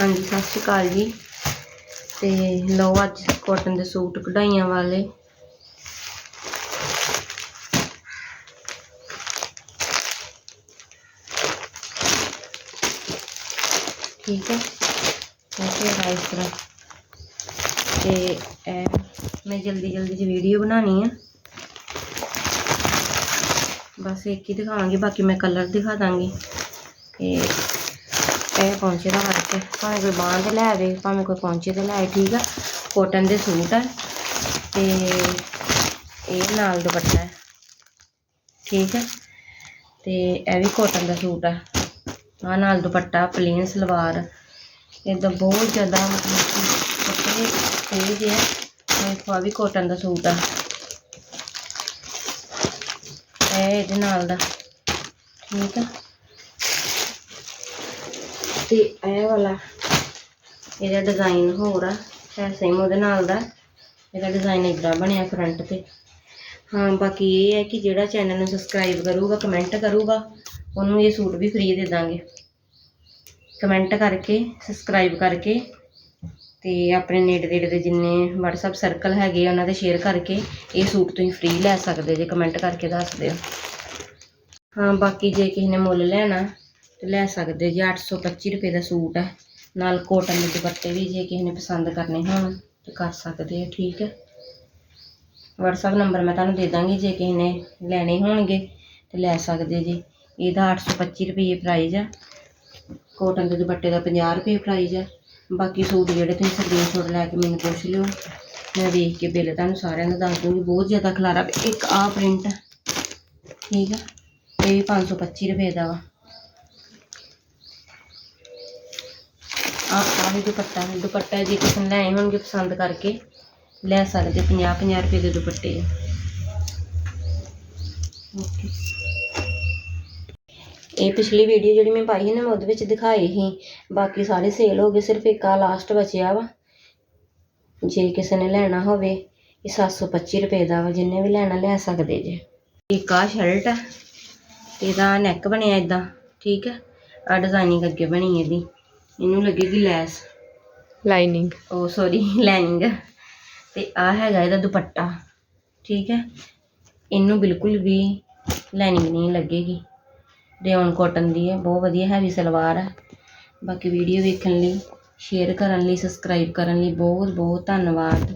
ਹਾਂਜੀ, ਸਤਿ ਸ਼੍ਰੀ ਅਕਾਲ ਜੀ। ਤੇ ਲਓ ਅੱਜ ਕਾਟਨ ਦੇ ਸੂਟ ਕਢਾਈਆਂ ਵਾਲੇ। ਠੀਕ ਹੈ? ਐਸੇ ਹੈ ਇਸ ਤਰ੍ਹਾਂ। ਤੇ ਮੈਂ ਜਲਦੀ ਜਲਦੀ ਚ ਵੀਡੀਓ ਬਣਾਉਣੀ ਆ। ਬਸ ਇੱਕ ਹੀ ਦਿਖਾਵਾਂਗੀ, ਬਾਕੀ ਮੈਂ ਕਲਰ ਦਿਖਾ ਦਾਂਗੀ। ਤੇ ਇਹ ਪਹੁੰਚੇ ਦਾ ਵਰਕ ਹੈ ਭਾਵੇਂ ਕੋਈ ਬਾਂਹ ਤੇ ਲੈ ਆਵੇ, ਭਾਵੇਂ ਕੋਈ ਪਹੁੰਚੇ ਤੇ ਲੈ ਆਵੇ, ਠੀਕ ਆ? ਕੋਟਨ ਦੇ ਸੂਟ ਆ। ਤੇ ਇਹ ਨਾਲ ਦੁਪੱਟਾ ਹੈ। ਠੀਕ ਹੈ? ਤੇ ਇਹ ਵੀ ਕੋਟਨ ਦਾ ਸੂਟ ਆ। ਆ ਨਾਲ ਦੁਪੱਟਾ ਪਲੇਨ ਸਲਵਾਰ। ਇਹਦਾ ਬਹੁਤ ਜ਼ਿਆਦਾ ਮਤਲਬ ਕਿ ਕੱਪੜੇ ਤੇਜ਼ ਹੈ ਦੇਖੋ ਆ ਵੀ ਕੋਟਨ ਦਾ ਸੂਟ ਆ। ਇਹ ਇਹਦੇ ਨਾਲ ਦਾ। ਠੀਕ ਆ? ਤੇ ਇਹ ਵਾਲਾ, ਇਹਦਾ ਡਿਜ਼ਾਈਨ ਹੋਰ ਆ, ਹੈ ਸੇਮ ਉਹਦੇ ਨਾਲ ਦਾ। ਇਹਦਾ ਡਿਜ਼ਾਈਨ ਇਦਾਂ ਬਣਿਆ ਫਰੰਟ ਤੇ। ਹਾਂ, ਬਾਕੀ ਇਹ ਹੈ ਕਿ ਜਿਹੜਾ ਚੈਨਲ ਨੂੰ ਸਬਸਕ੍ਰਾਈਬ ਕਰੂਗਾ ਕਮੈਂਟ ਕਰੂਗਾ, ਉਹਨੂੰ ਇਹ ਸੂਟ ਵੀ ਫ੍ਰੀ ਦੇ ਦਾਂਗੇ। ਕਮੈਂਟ ਕਰਕੇ ਸਬਸਕ੍ਰਾਈਬ ਕਰਕੇ, ਤੇ ਆਪਣੇ ਨੇੜੇ ਤੇੜੇ ਦੇ ਜਿੰਨੇ WhatsApp ਸਰਕਲ ਹੈਗੇ ਆ, ਉਹਨਾਂ ਤੇ ਸ਼ੇਅਰ ਕਰਕੇ ਇਹ ਸੂਟ ਤੁਸੀਂ ਫ੍ਰੀ ਲੈ ਸਕਦੇ ਜੇ ਕਮੈਂਟ ਕਰਕੇ ਦੱਸ ਦਿਓ। ਹਾਂ, ਬਾਕੀ ਜੇ ਕਿਸੇ ਨੇ ਮੁੱਲ ਲੈਣਾ ਲੈ ਸਕਦੇ ਜੀ 825 ਰੁਪਏ ਦਾ ਸੂਟ ਹੈ। ਨਾਲ ਕੋਟਨ ਦੇ ਦੁਪੱਟੇ ਵੀ ਜੇ ਕਿਸੇ ਨੇ ਪਸੰਦ ਕਰਨੇ ਹੋਣ ਤੇ ਕਰ ਸਕਦੇ ਆ, ਠੀਕ ਹੈ। WhatsApp ਨੰਬਰ ਮੈਂ ਤੁਹਾਨੂੰ ਦੇ ਦਾਂਗੀ, ਜੇ ਕਿਸੇ ਨੇ ਲੈਣੇ ਹੋਣਗੇ ਤੇ ਲੈ ਸਕਦੇ ਜੀ। ਇਹਦਾ 825 ਰੁਪਏ ਪ੍ਰਾਈਸ ਆ। ਕੋਟਨ ਦੇ ਦੁਪੱਟੇ ਦਾ 50 ਰੁਪਏ ਪ੍ਰਾਈਸ ਆ। ਬਾਕੀ ਸੂਟ ਜਿਹੜੇ ਤੁਸੀਂ ਸਕਰੀਨਸ਼ਾਟ ਲੈ ਕੇ ਮੈਨੂੰ ਪੁੱਛ ਲਿਓ। ਮੈਂ ਵੇਖ ਕੇ ਬਿੱਲ ਤੁਹਾਨੂੰ ਸਾਰਿਆਂ ਦਾ ਦੱਸ ਦੂੰਗੀ। ਬਹੁਤ ਜ਼ਿਆਦਾ ਖਲਾਰਾ, ਇੱਕ ਆ। ਪ੍ਰਿੰਟ ਠੀਕ ਆ। ਇਹ ਵੀ 525 ਰੁਪਏ ਦਾ ਵਾ। ਆਪਾਂ ਆ ਵੀ ਦੁਪੱਟਾ ਦੁਪੱਟਾ ਜੇ ਕਿਸੇ ਨੇ ਲੈਣੇ ਹੋਣਗੇ ਪਸੰਦ ਕਰਕੇ, ਲੈ ਸਕਦੇ 50 50 ਰੁਪਏ ਦੇ ਦੁਪੱਟੇ ਓਕੇ। ਇਹ ਪਿਛਲੀ ਵੀਡੀਓ ਜਿਹੜੀ ਮੈਂ ਪਾਈ ਸੀ ਨਾ, ਮੈਂ ਉਹਦੇ ਵਿੱਚ ਦਿਖਾਈ ਸੀ। ਬਾਕੀ ਸਾਰੇ ਸੇਲ ਹੋ ਗਏ, ਸਿਰਫ ਇੱਕ ਆ ਲਾਸਟ ਬਚਿਆ ਵਾ। ਜੇ ਕਿਸੇ ਨੇ ਲੈਣਾ ਹੋਵੇ, ਇਹ 725 ਰੁਪਏ ਦਾ ਵਾ, ਜਿੰਨੇ ਵੀ ਲੈਣਾ ਲੈ ਸਕਦੇ ਜੇ। ਇੱਕ ਆ ਸ਼ਰਟ ਆ, ਇਹਦਾ ਨੈਕ ਬਣਿਆ ਇਦਾਂ ਠੀਕ ਹੈ ਆ ਡਿਜ਼ਾਈਨਿੰਗ ਅੱਗੇ ਬਣੀ ਇਹਦੀ। ਇਹਨੂੰ ਲੱਗੇਗੀ ਲੈਸ। ਲਾਈਨਿੰਗ। ਉਹ ਸੌਰੀ ਲਾਈਨਿੰਗ। ਤੇ ਆ ਹੈਗਾ ਇਹਦਾ ਦੁਪੱਟਾ ਠੀਕ ਹੈ? ਇਹਨੂੰ ਬਿਲਕੁਲ ਵੀ ਲਾਈਨਿੰਗ ਨਹੀਂ ਲੱਗੇਗੀ। ਰੇਓਨ ਕਾਟਨ ਦੀ ਹੈ ਬਹੁਤ ਵਧੀਆ ਹੈਵੀ ਸਲਵਾਰ ਹੈ। ਬਾਕੀ ਵੀਡੀਓ ਵੇਖਣ ਲਈ ਸ਼ੇਅਰ ਕਰਨ ਲਈ ਸਬਸਕ੍ਰਾਈਬ ਕਰਨ ਲਈ ਬਹੁਤ ਬਹੁਤ ਧੰਨਵਾਦ।